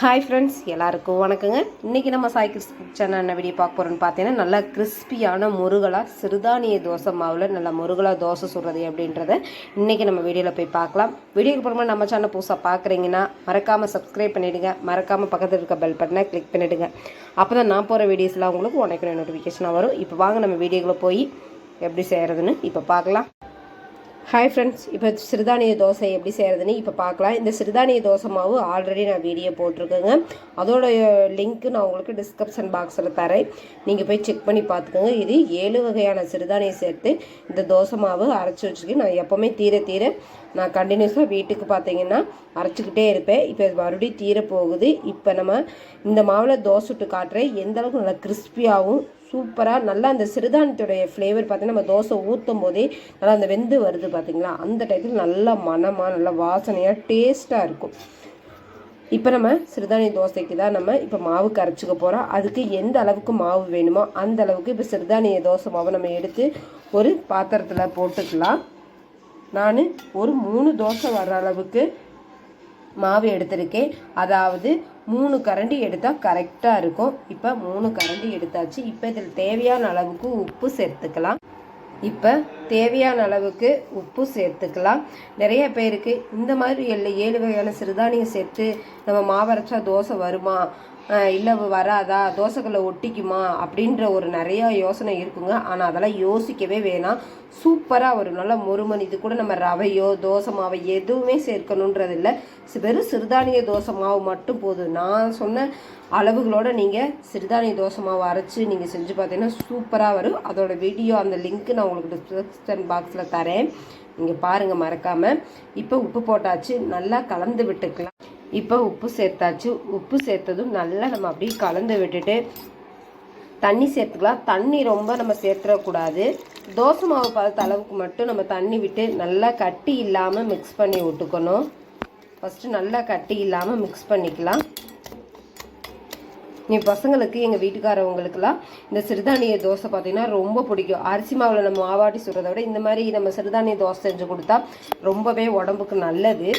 Hi friends எல்லாருக்கும் வணக்கங்க. இன்றைக்கி நம்ம சாய் கிறிஸ் சேனல் என்ன வீடியோ பார்க்க போகிறோன்னு பார்த்தீங்கன்னா நல்லா கிறிஸ்பியான முருகலாக சிறுதானிய தோசை மாவில் நல்லா முருகலாக தோசை சுடுறது அப்படின்றத இன்றைக்கி நம்ம வீடியோவில் போய் பார்க்கலாம். வீடியோக்கு அப்புறமா நம்ம சேனல் புதுசாக பார்க்குறீங்கன்னா மறக்காமல் சப்ஸ்கிரைப் பண்ணிவிடுங்க மறக்காமல் பக்கத்தில் இருக்க பெல் பட்டனை கிளிக் பண்ணிவிடுங்க அப்போ தான் நான் போகிற வீடியோஸ்லாம் உங்களுக்கு உனக்கு நோட்டிஃபிகேஷனாக வரும். இப்போ வாங்க நம்ம வீடியோக்குள்ளே போய் எப்படி செய்கிறதுன்னு இப்போ பார்க்கலாம். ஹாய் ஃப்ரெண்ட்ஸ் இப்போ சிறுதானிய தோசை எப்படி செய்கிறதுன்னு இப்போ பார்க்கலாம். இந்த சிறுதானிய தோசை மாவு ஆல்ரெடி நான் வீடியோ போட்டிருக்கேங்க. அதோட லிங்க்கு நான் உங்களுக்கு டிஸ்கிரிப்ஷன் பாக்ஸில் தரேன். நீங்கள் போய் செக் பண்ணி பார்த்துக்கோங்க. இது ஏழு வகையான சிறுதானியம் சேர்த்து இந்த தோசை மாவு அரைச்சி வச்சுருக்கேன் நான் எப்போவுமே தீர தீர நான் கண்டினியூஸாக வீட்டுக்கு பார்த்தீங்கன்னா அரைச்சிக்கிட்டே இருப்பேன். இப்போ மறுபடியும் தீர போகுது இப்போ நம்ம இந்த மாவில் தோசை விட்டு காட்டுறேன். எந்த அளவுக்கு நல்லா கிறிஸ்பியாகவும் சூப்பராக நல்லா அந்த சிறுதானியத்துடைய ஃப்ளேவர் பார்த்தீங்கன்னா நம்ம தோசை ஊற்றும் போதே நல்லா அந்த வெந்து வருது பார்த்தீங்களா அந்த டயத்தில் நல்லா மனமாக நல்லா வாசனையாக டேஸ்ட்டாக இருக்கும். இப்போ நம்ம சிறுதானிய தோசைக்கு தான் நம்ம இப்போ மாவு கரைச்சிக்க போகிறோம் அதுக்கு எந்த அளவுக்கு மாவு வேணுமோ அந்த அளவுக்கு இப்போ சிறுதானிய தோசை மாவை நம்ம எடுத்து ஒரு பாத்திரத்தில் போட்டுக்கலாம். நான் ஒரு மூணு தோசை வர்ற அளவுக்கு மாவு எடுத்திருக்கேன். அதாவது மூணு கரண்டி எடுத்தால் கரெக்டாக இருக்கும். இப்போ மூணு கரண்டி எடுத்தாச்சு. இப்போ இதில் தேவையான அளவுக்கு உப்பு சேர்த்துக்கலாம். இப்போ தேவையான அளவுக்கு உப்பு சேர்த்துக்கலாம். நிறைய பேருக்கு இந்த மாதிரி எல்லாம் ஏழு வகையான சிறுதானியம் சேர்த்து நம்ம மாவரைச்சா தோசை வருமா? இல்லை வராதா? தோசைக்கல்ல ஒட்டிக்குமா? அப்படின்ற ஒரு நிறையா யோசனை இருக்குங்க. ஆனால் அதெல்லாம் யோசிக்கவே வேணாம். சூப்பராக வரும் நல்லா முருமன் இது கூட நம்ம ரவையோ தோசை மாவை எதுவுமே சேர்க்கணுன்றது இல்லை. வெறும் சிறுதானிய தோசை மாவு மட்டும் போதும். நான் சொன்ன அளவுகளோடு நீங்கள் சிறுதானிய தோசை மாவு அரைச்சி நீங்கள் செஞ்சு பார்த்தீங்கன்னா சூப்பராக வரும். அதோட வீடியோ அந்த லிங்க்கு நான் உங்களுக்கு டிஸ்கிரிப்ஷன் பாக்ஸில் தரேன். நீங்கள் பாருங்கள் மறக்காமல் இப்போ உப்பு போட்டாச்சு. நல்லா கலந்து விட்டுக்கலாம். இப்போ உப்பு சேர்த்தாச்சு. உப்பு சேர்த்ததும் நல்லா நம்ம அப்படியே கலந்து விட்டுட்டு தண்ணி சேர்த்துக்கலாம். தண்ணி ரொம்ப நம்ம சேர்த்துடக்கூடாது தோசை மாவு பார்த்த அளவுக்கு மட்டும் நம்ம தண்ணி விட்டு நல்லா கட்டி இல்லாமல் மிக்ஸ் பண்ணி விட்டுக்கணும். ஃபஸ்ட்டு நல்லா கட்டி இல்லாமல் மிக்ஸ் பண்ணிக்கலாம். என் பசங்களுக்கு எங்கள் வீட்டுக்காரவங்களுக்குலாம் இந்த சிறுதானிய தோசை பார்த்திங்கன்னா ரொம்ப பிடிக்கும். அரிசி மாவில் நம்ம மாவாட்டி சுடுறத விட இந்த மாதிரி நம்ம சிறுதானிய தோசை செஞ்சு கொடுத்தா ரொம்பவே உடம்புக்கு நல்லது.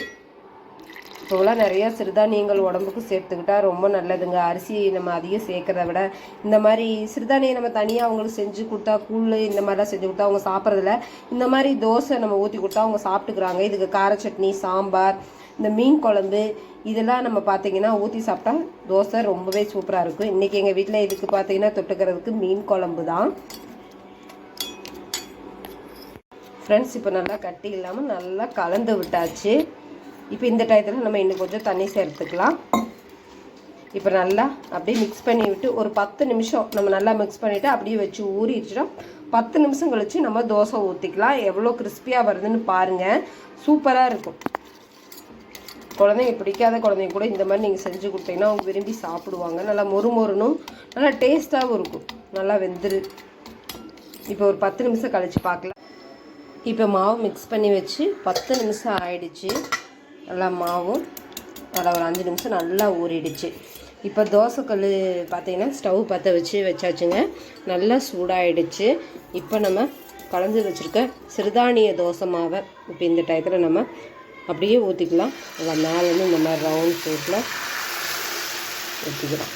இப்போலாம் நிறையா சிறுதானியங்கள் உடம்புக்கு சேர்த்துக்கிட்டா ரொம்ப நல்லதுங்க. அரிசி நம்ம அதிகம் சேர்க்கறத விட இந்த மாதிரி சிறுதானியம் நம்ம தனியாக அவங்களுக்கு செஞ்சு கொடுத்தா கூழ் இந்த மாதிரிலாம் செஞ்சு கொடுத்தா அவங்க சாப்பிட்றதில்ல. இந்த மாதிரி தோசை நம்ம ஊற்றி கொடுத்தா அவங்க சாப்பிட்டுக்கிறாங்க. இதுக்கு கார சட்னி சாம்பார் இந்த மீன் குழம்பு இதெல்லாம் நம்ம பார்த்தீங்கன்னா ஊற்றி சாப்பிட்டா தோசை ரொம்பவே சூப்பராக இருக்கும். இன்றைக்கி எங்கள் வீட்டில் இதுக்கு பார்த்தீங்கன்னா தொட்டுக்கிறதுக்கு மீன் குழம்பு தான். ஃப்ரெண்ட்ஸ் இப்போ நல்லா கட்டி இல்லாமல் நல்லா கலந்து விட்டாச்சு. இப்போ இந்த டயத்தில் நம்ம இன்னும் கொஞ்சம் தண்ணி சேர்த்துக்கலாம். இப்போ நல்லா அப்படியே மிக்ஸ் பண்ணி விட்டு ஒரு பத்து நிமிஷம் நம்ம நல்லா மிக்ஸ் பண்ணிவிட்டு அப்படியே வச்சு ஊறிடுச்சிட்டோம் பத்து நிமிஷம் கழித்து நம்ம தோசை ஊற்றிக்கலாம் எவ்வளோ கிறிஸ்பியாக வருதுன்னு பாருங்கள் சூப்பராக இருக்கும். குழந்தைங்க பிடிக்காத குழந்தைங்க கூட இந்த மாதிரி நீங்கள் செஞ்சு கொடுத்தீங்கன்னா அவங்க விரும்பி சாப்பிடுவாங்க. நல்லா மொறு மொறுனும் நல்லா டேஸ்ட்டாகவும் இருக்கும். நல்லா வெந்துரு. இப்போ ஒரு பத்து நிமிஷம் கழித்து பார்க்கலாம் இப்போ மாவு மிக்ஸ் பண்ணி வச்சு பத்து நிமிஷம் ஆயிடுச்சு. நல்லா மாவும் நல்லா ஒரு அஞ்சு நிமிஷம் நல்லா ஊறிடுச்சு. இப்போ தோசைக்கல் பார்த்தீங்கன்னா ஸ்டவ் பற்ற வச்சு வச்சாச்சுங்க. நல்லா சூடாயிடுச்சு. இப்போ நம்ம கலந்து வச்சுருக்க சிறுதானிய தோசை மாவை இப்போ இந்த டயத்தில் நம்ம அப்படியே ஊற்றிக்கலாம் நல்லா மேலேருந்து இந்த மாதிரி ரவுண்ட் ஷேப்பில் ஊற்றிக்கலாம்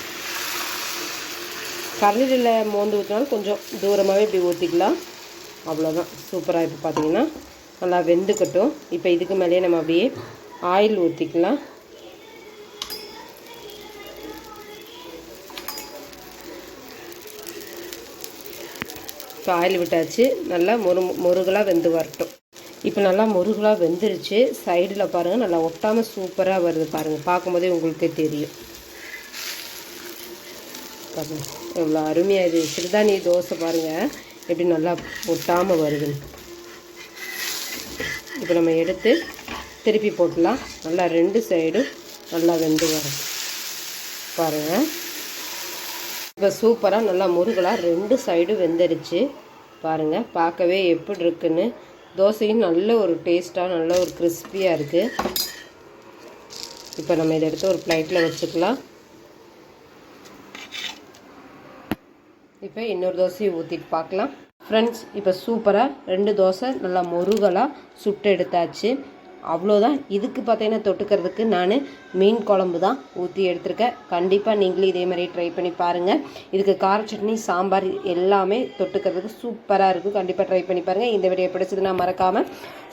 கரண்டில் மோந்து ஊற்றினாலும் கொஞ்சம் தூரமாகவே இப்படி ஊற்றிக்கலாம் அவ்வளோதான் சூப்பராக இப்போ பார்த்தீங்கன்னா நல்லா வெந்துக்கட்டும். இப்போ இதுக்கு மேலேயே நம்ம அப்படியே ஆயில் ஊற்றிக்கலாம் இப்போ ஆயில் விட்டாச்சு. நல்லா முரு முருகலாக வெந்து வரட்டும். இப்போ நல்லா முருகலாக வெந்துருச்சு. சைடில் பாருங்கள் நல்லா ஒட்டாமல் சூப்பராக வருது பாருங்கள் பார்க்கும்போதே உங்களுக்கே தெரியும். பாருங்கள் எவ்வளோ அருமையாக இது. சிறுதானிய தோசை பாருங்கள் எப்படி நல்லா ஒட்டாமல் வருதுன்னு. இப்போ நம்ம எடுத்து திருப்பி போட்டலாம். நல்லா ரெண்டு சைடும் நல்லா வெந்து வரும் பாருங்கள் இப்போ சூப்பராக நல்லா முருகலாக ரெண்டு சைடும் வெந்துருச்சு. பாருங்கள் பார்க்கவே எப்படி இருக்குன்னு. தோசையும் நல்ல ஒரு டேஸ்ட்டாக நல்ல ஒரு கிறிஸ்பியாக இருக்குது இப்போ நம்ம இதை எடுத்து ஒரு பிளேட்டில் வச்சுக்கலாம். இப்போ இன்னொரு தோசையை ஊற்றிட்டு பார்க்கலாம். ஃப்ரெண்ட்ஸ் இப்போ சூப்பராக ரெண்டு தோசை நல்லா முருகலாக சுட்டு எடுத்தாச்சு. அவ்வளோதான் இதுக்கு பார்த்தீங்கன்னா தொட்டுக்கிறதுக்கு நான் மீன் குழம்பு தான் ஊற்றி எடுத்திருக்கேன். கண்டிப்பாக நீங்களும் இதே மாதிரி ட்ரை பண்ணி பாருங்கள் இதுக்கு கார சட்னி சாம்பார் எல்லாமே தொட்டுக்கிறதுக்கு சூப்பராக இருக்கும். கண்டிப்பாக ட்ரை பண்ணி பாருங்கள் இந்த வீடியோ பிடிச்சதுன்னா மறக்காமல்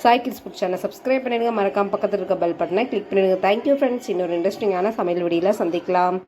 சைக்கிள்ஸ் ஃபுட் சேனல் சப்ஸ்கிரைப் பண்ணிடுங்க. மறக்காமல் பக்கத்தில் இருக்க பெல் பட்டனை கிளிக் பண்ணிடுங்க. தேங்க்யூ ஃப்ரெண்ட்ஸ் இன்னொரு இன்ட்ரெஸ்டிங்கான சமையல் வீடியோவில் சந்திக்கலாம்.